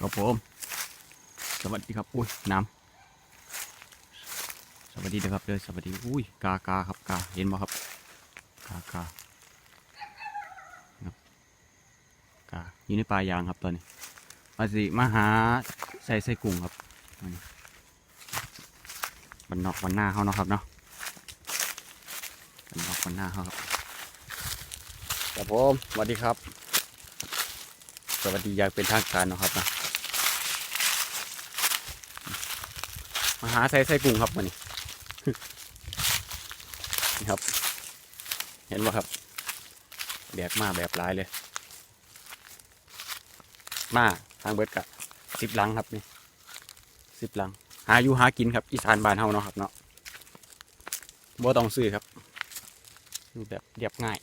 ครับผม สวัสดีครับ อุ้ยน้ำสวัสดีนะครับเด้อสวัสดี อุ้ยกากาครับกาเห็นบ่ครับกากาครับกาอยู่ในป่ายางครับตอนนี้มาสิมาหาใส่ใส่กุ้งครับมานี่บันนอกบันหน้าเขาเนาะครับเนาะบันนอกบันหน้าเขาครับครับผมสวัสดีครับ สวัสดีอย่างเป็นทางการเนาะครับนะ มาหาใส่ใส่กุ้งครับมานี่นี่ครับ เห็นไหมครับแบกมาแบบหลายเลย มาทางเบิดกะสิบลังครับนี่สิบลัง หาอยู่หากินครับอีสานบ้านเฮาเนาะครับเนาะบ่ต้องซื้อครับอยู่แบบเรียบง่าย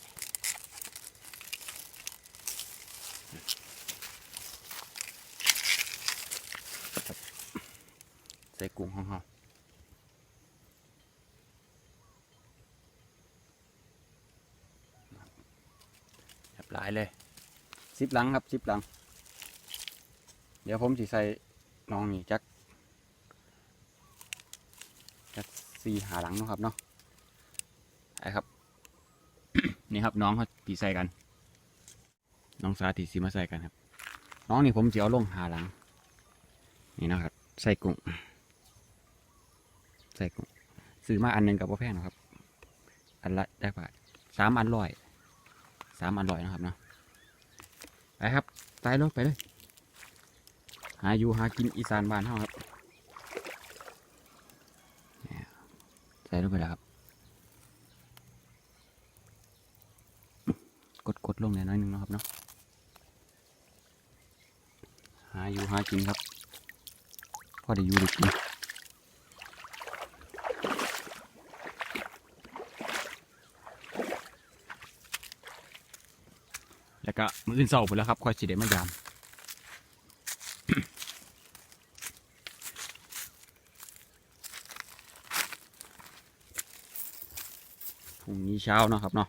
ใส่กุ้งของเฮาแบบหลายเลยสิบหลังครับสิบหลัง เดี๋ยวผมสิใส่น้องนี่จักจักสี่หาหลังนะครับเนาะไอ้ครับ นี่ครับน้องเขาตีใส่กัน น้องสาธิตสีมาใส่กันครับ น้องนี่ผมจะเอาลงหาหลัง นี่นะครับ ใส่กุ้ง ใส่กซื้อมาอันหนึ่งกับพ่อแพงนะครับ อันละได้บาทสามอันร้อยสามอันร้อยนะครับเนาะไปครับใส่ลงไปเลย หาอยู่หากินอีสานบ้านเฮาครับใส่ลงไปแล้วครับ กดกดลงหน่อยน้อยหนึงนะครับเนาะหาอยู่หากินครับ พอได้อยู่ได้กิน แล้วก็มืออื่นเศร้าไปแล้วครับค่อยสิเดมายามพรุ่งนี้เช้าเนาะครับเนาะ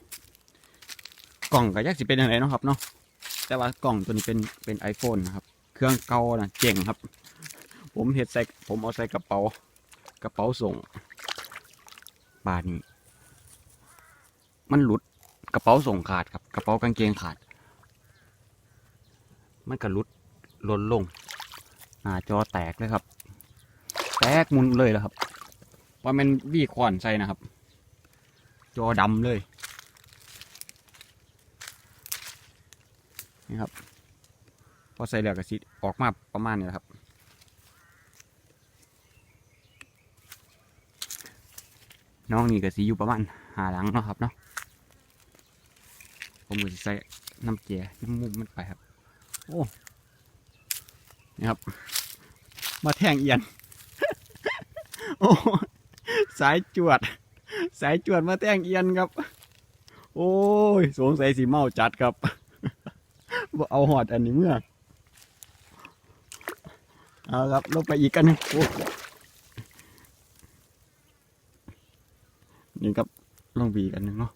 กล่องก็ยักสิเป็นยังไงเนาะครับเนาะแต่ว่ากล่องตัวนี้เป็นเป็น iPhone นะครับ เครื่องเก่านะเจ๋งครับ ผมเห็ดใส่ผมเอาใส่กระเป๋ากระเป๋าส่งบาทนี้ มันหลุดกระเป๋าส่งขาดครับ กระเป๋ากางเกงขาด มันก็หลุดล่นลง หน้าจอแตกเลยครับ แตกมุนเลยแล้วครับว่ามันวีคอนใส่นะครับ จอดำเลย นี่ครับ พอใส่แล้วก็สิออกมาประมาณนี้ครับ น้องนี่ก็สีอยู่ประมาณหาหลังเนาะครับเนาะผมก็สิใส่น้ำเจียน้ำมุมมันไปครับ โอ้นี่ครับ มาแทงเอียน โอ้สายจวด สายจวดมาแทงเอียนครับ โอ้ยสงสัยสีเมาจัดครับบ่เอาหอดอันนี้เมื่อเอาครับลงไปอีกกันหนึงโอ้นี่ครับลงไปอีกันหนึ่งเนาะ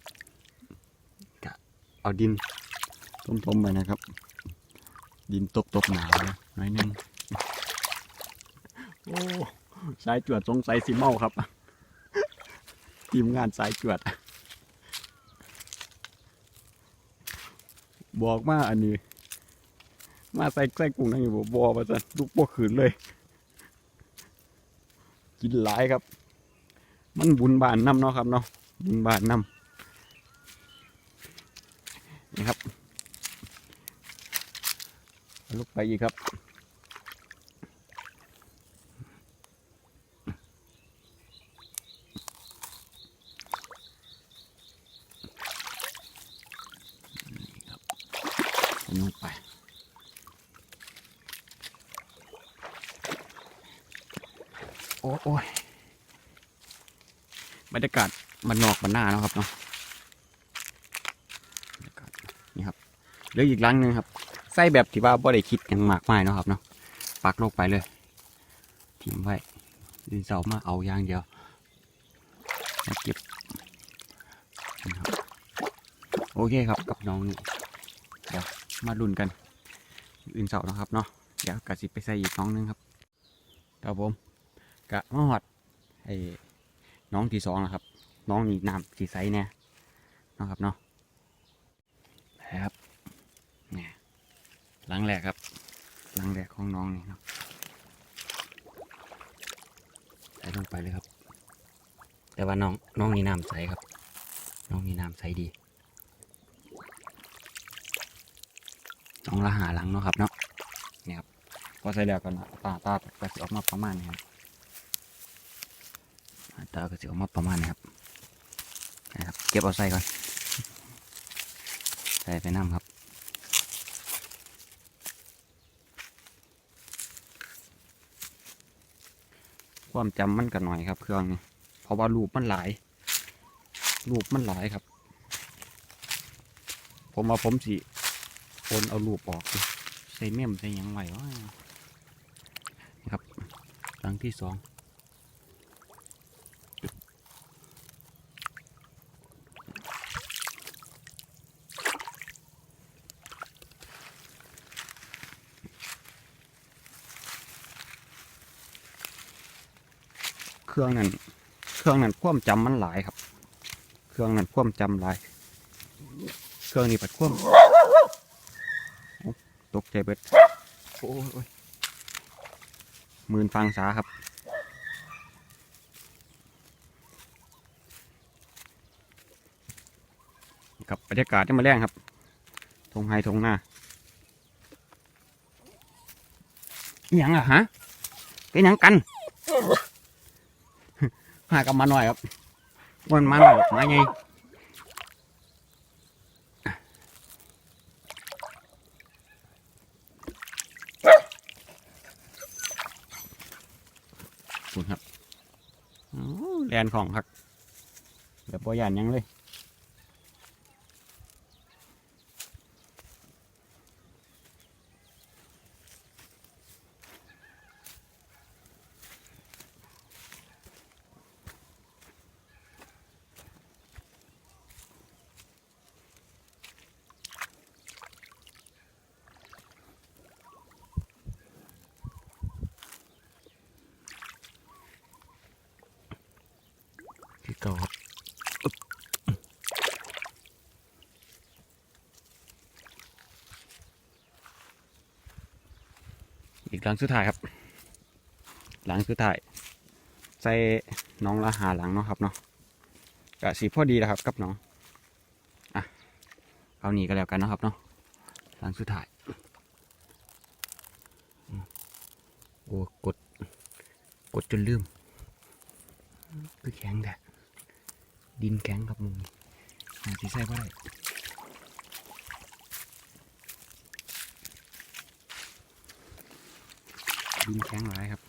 กะเอาดินทมๆไปนะครับ ดินตกตกหนาวนะหน่อยนึงโอ้สายจวดสงสัยสิเมาครับทีมงานสายจวด บอกมาอันนี้ มาใส่ใส่กุ้งนั่งอยู่บ่บอมาสันลูกพวกขืนเลย กินหลายครับ มันบุญบานน้ำเนาะครับเนาะบุญบานน้ำนี่ครับ ลูกไปอีกครับนี่ครับเอาลงไปโอ้โอยบรรยากาศมันนอกมันหน้าเนาะครับเนาะนี่ครับเหลืออีกลังหนึงครับ ใส่แบบที่ว่าบ่ได้คิดอย่างมากมายเนาะครับเนาะปักลงไปเลยทิ้งไว้ดินเสามาเอาอย่างเดียวมาเก็บโอเคครับกับน้องนี่เดี๋ยวมาลุ้นกันอื่นเสานะครับเนาะเดี๋ยวกะสิไปใส่อีกน้องหนึงครับครับผมกะมาหอดไอ้น้องที่สองนะครับ น้องนี่น้ำสีใสแน่เนาะครับเนาะนะครับ หลังแรกครับ หลังแรกของน้องนี่เนาะใส่ลงไปเลยครับ แต่ว่าน้องน้องนี่น้ำใสครับ น้องนี่น้ำใสดีน้องละหาหลังเนาะครับเนาะนี่ครับพอใส่แล้วกันนะตาตาก็จะออกมาประมาณนี้ครับตาก็จะออกมาประมาณนี้ครับนะครับ เก็บเอาใส่ก่อน ใส่ไปน้ำครับ ความจำมันกันหน่อยครับ เครื่องนี้เพราะว่ารูปมันหลาย รูปมันหลายครับ ผมว่าผมสิคนเอารูปออกใส่เมมใส่ยังไว้วะนะครับหลังที่สอง เครื่องนั้นเครื่องนั้นความจำมันหลายครับ เครื่องนั้นความจำหลาย เครื่องนี้ปัดความตกใจเบิดโอ้ยโอ้ยหมื่นฟังสาครับ กับบรรยากาศที่มาแรงครับทงไฮทงหน้าอหยังอะฮะเป็นยังกัน หากับมาหน่อยครับมันมาหน่อยมาไงคุณครับโอ้แลนของครับแบบบอยานยังเลย หลังสุดท้ายครับ หลังสุดท้ายใส่น้องละหาหลังเนาะครับเนาะกะสีพอดีแล้วครับกับน้องอะเอาหนีก็แล้วกันเนาะครับเนาะหลังสุดท้ายโอ้กด กดจนลืมคือแข็งแดะดินแข็งครับมึงอาจจะใส่ก็ได้ ดินแข็งหลายครับ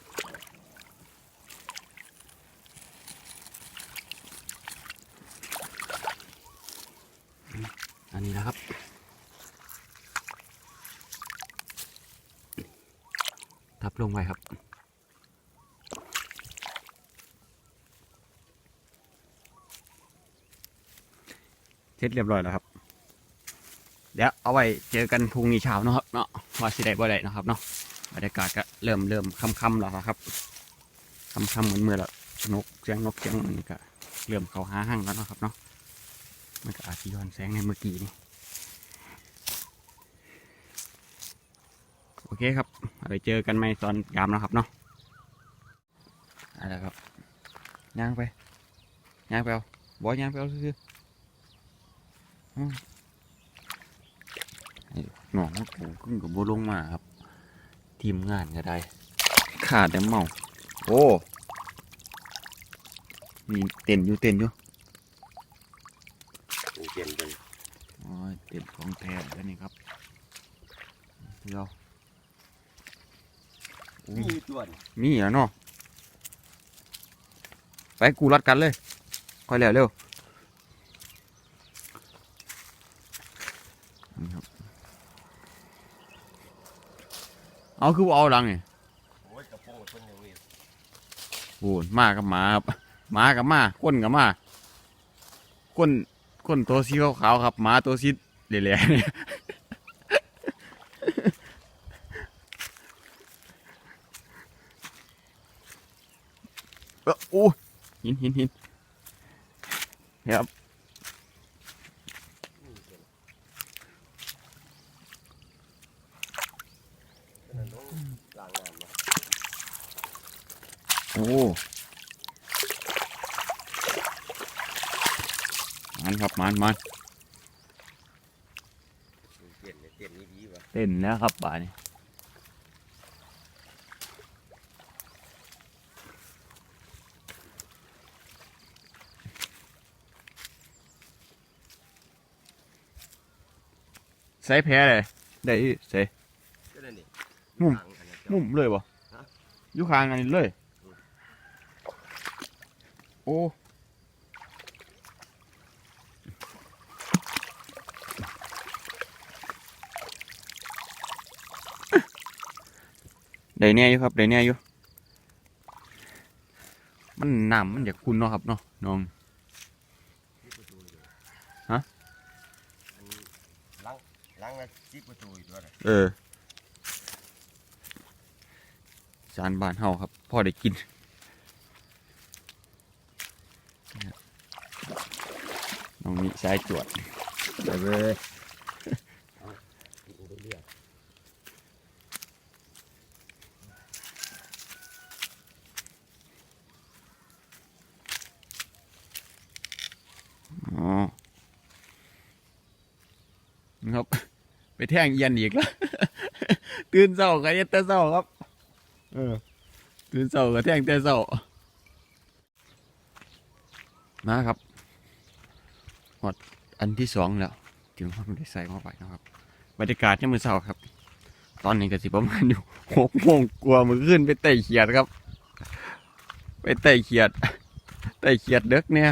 อันนี้นะครับทับลงไปครับเสร็จเรียบร้อยแล้วครับ เดี๋ยวเอาไว้เจอกันพรุ่งนี้เช้าเนาะครับเนาะว่าสิได้บ่ได้เนาะครับเนาะ บรรยากาศก็เริ่มเริ่มค่ำๆแล้วครับค่ำๆเหมือนเมื่อแล้วนกเสียงนกเสียงอันก็เริ่มเขาหาห้างแล้วนะครับเนาะมันก็อาจจะย้อนแสงในเมื่อกี้นี่โอเคครับเอาไปเจอกันใหมตอนยามแล้วครับเนาะอะไรครับย่างไปย่างไปเอาบอยย่างไปเอาซื่อหนองกูขึ้นกับบัลงมาครับ ทีมงานก็ได้ ขาดแต่เมา โอ้ มีเต้นอยู่เต้นอยู่เปลี่ยนเป็นโอ้ยเต้นของแท้แล้วนี่ครับเดี๋ยวโอ้มีตัวนี่มีเหรอเนาะไปกูรัดกันเลย ค่อยแล้วเร็ว เอาคือบเอาดังไงโอ้หมากับหมาครับหมากับหมาคนกับหมาคนคนตัวสีขาวๆครับหมาตัวสีเหลี่ยๆเนี่ยเอู้หินหินหินครับ เต้นแล้วครับบ่านี่ใส่แพ้เลยได้อีใส่ก็นั่นนี่มุมล้างอันนั้นมุมเลยบ่ฮะอยู่ข้างอันนี้เลย อืม โอ้ได้ แน่อยู่ครับได้แน่อยู่มันน้ำมันอยากคุณเนาะครับเนาะน้องที่ประตูอยู่ฮะอันล้างล้างแล้วที่ประตูอยู่ด้วยนะเออจานบานเฮาครับพ่อได้กินน้องมีสายจวดไปเลยกินไปเรื่อย อ๋อครับ ไปแท่งเอีย็นอีกแล้วตื่นเศร้าก็เย็นแต่เศร้าครับ เออ ตื่นเศร้าก็แท่งแต่เศร้ามาครับหอดอันที่สองแล้วถึงห้องได้ใส่เข้าไปนะครับบรรยากาศเนี่ยามมือเศร้าครับ ตอนนี้ก็สิประมาณอยู่หกโมงกลัวมือขึ้นไปไต่เขียดครับ ไปไต่เขียดไต่เขียดเด็กเนี่ย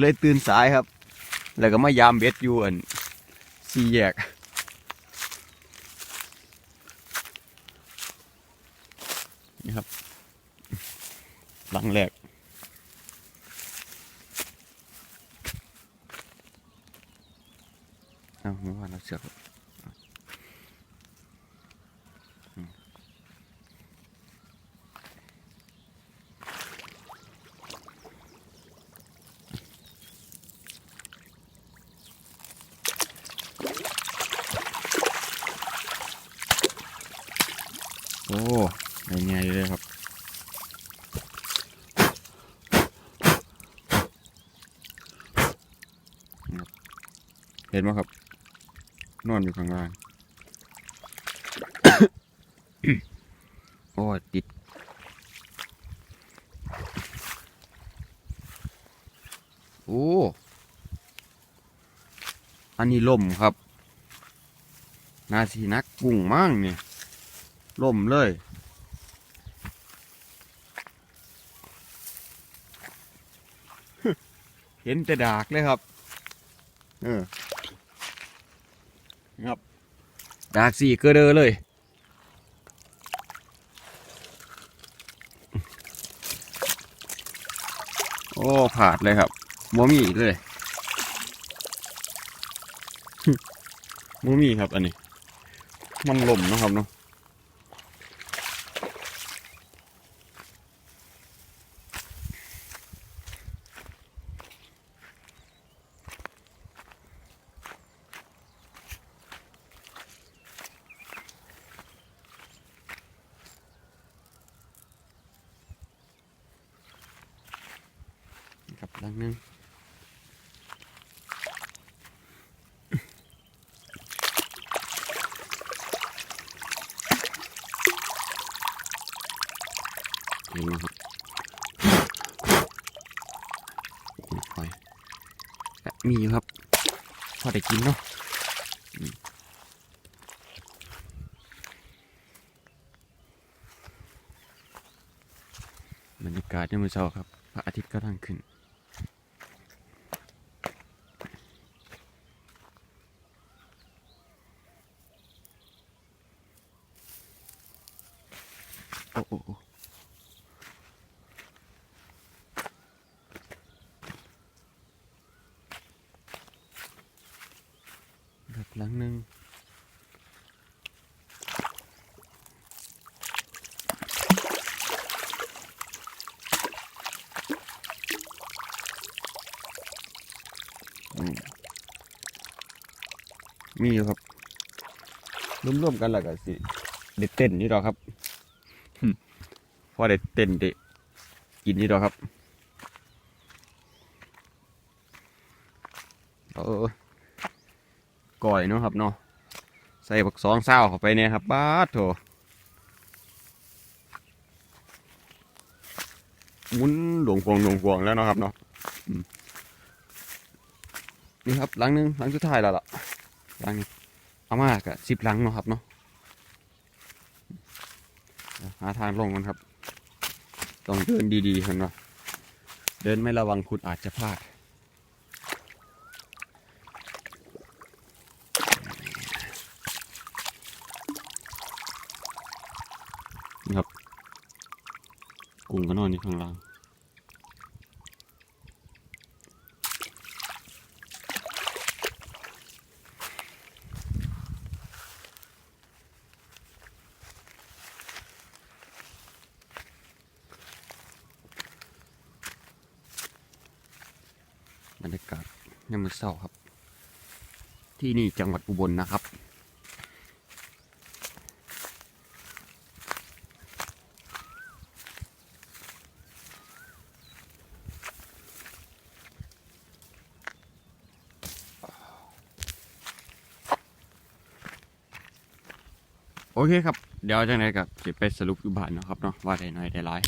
เลยตื่นสายครับ แล้วก็มายามเบ็ดอยู่อัน สี่แยก นี่ครับ หลังแรกเอาไม่ว่าเราเสือกหรอกอืม โอ้ได้ไงเลยครับเห็นไหมครับ นอนอยู่ข้างล่าง โอ้ติดโอ้อันนี้ล่มครับ นาสีนักกุ้งมั่งเนี่ย ล่มเลย เห็นแต่ดากเลยครับ เออครับ ดากสี่เกอเดอเลยโอ้ผาดเลยครับโมมีอีกเลยโมมีครับอันนี้ มันหล่มนะครับเนาะครับลังหนึงนี่นะครับโอ้ย หอยและมีอยู่ครับพอได้กินเนาะบรรยากาศยามมื้อเช้าครับ พระอาทิตย์ก็ทางขึ้นโอ้โอ้ หลังหนึ่งมีอยู่ครับร่วมๆกันแล้วก็สิเด็ดเต้นนี่หรอครับพอเด็ดเต้นเด็กินนี่หรอครับเออ ก่อยเนาะครับเนาะใส่บักสองเศร้าเข้าไปเนี่ยครับบ้าโถมุนหลวงพวงหลวงพวงแล้วเนาะครับเนาะนี่ครับหลังหนึงหลังสุดท้ายแล้วล่ะหลังนี้เอามากะสิบหลังเนาะครับเนาะหาทางลงกันครับ ต้องเดินดีๆกันเนาะเดินไม่ระวังคุณอาจจะพลาด นี่ครับกุ้งก็น อยู่ข้างล่างบรรยากาศยามมื้อเช้าครับ ที่นี่จังหวัดอุบลนะครับ เคครับ เดี๋ยวจังไดกับจะไปสรุปอยู่บ้านเนาะครับเนาะว่าได้น้อยได้หลาย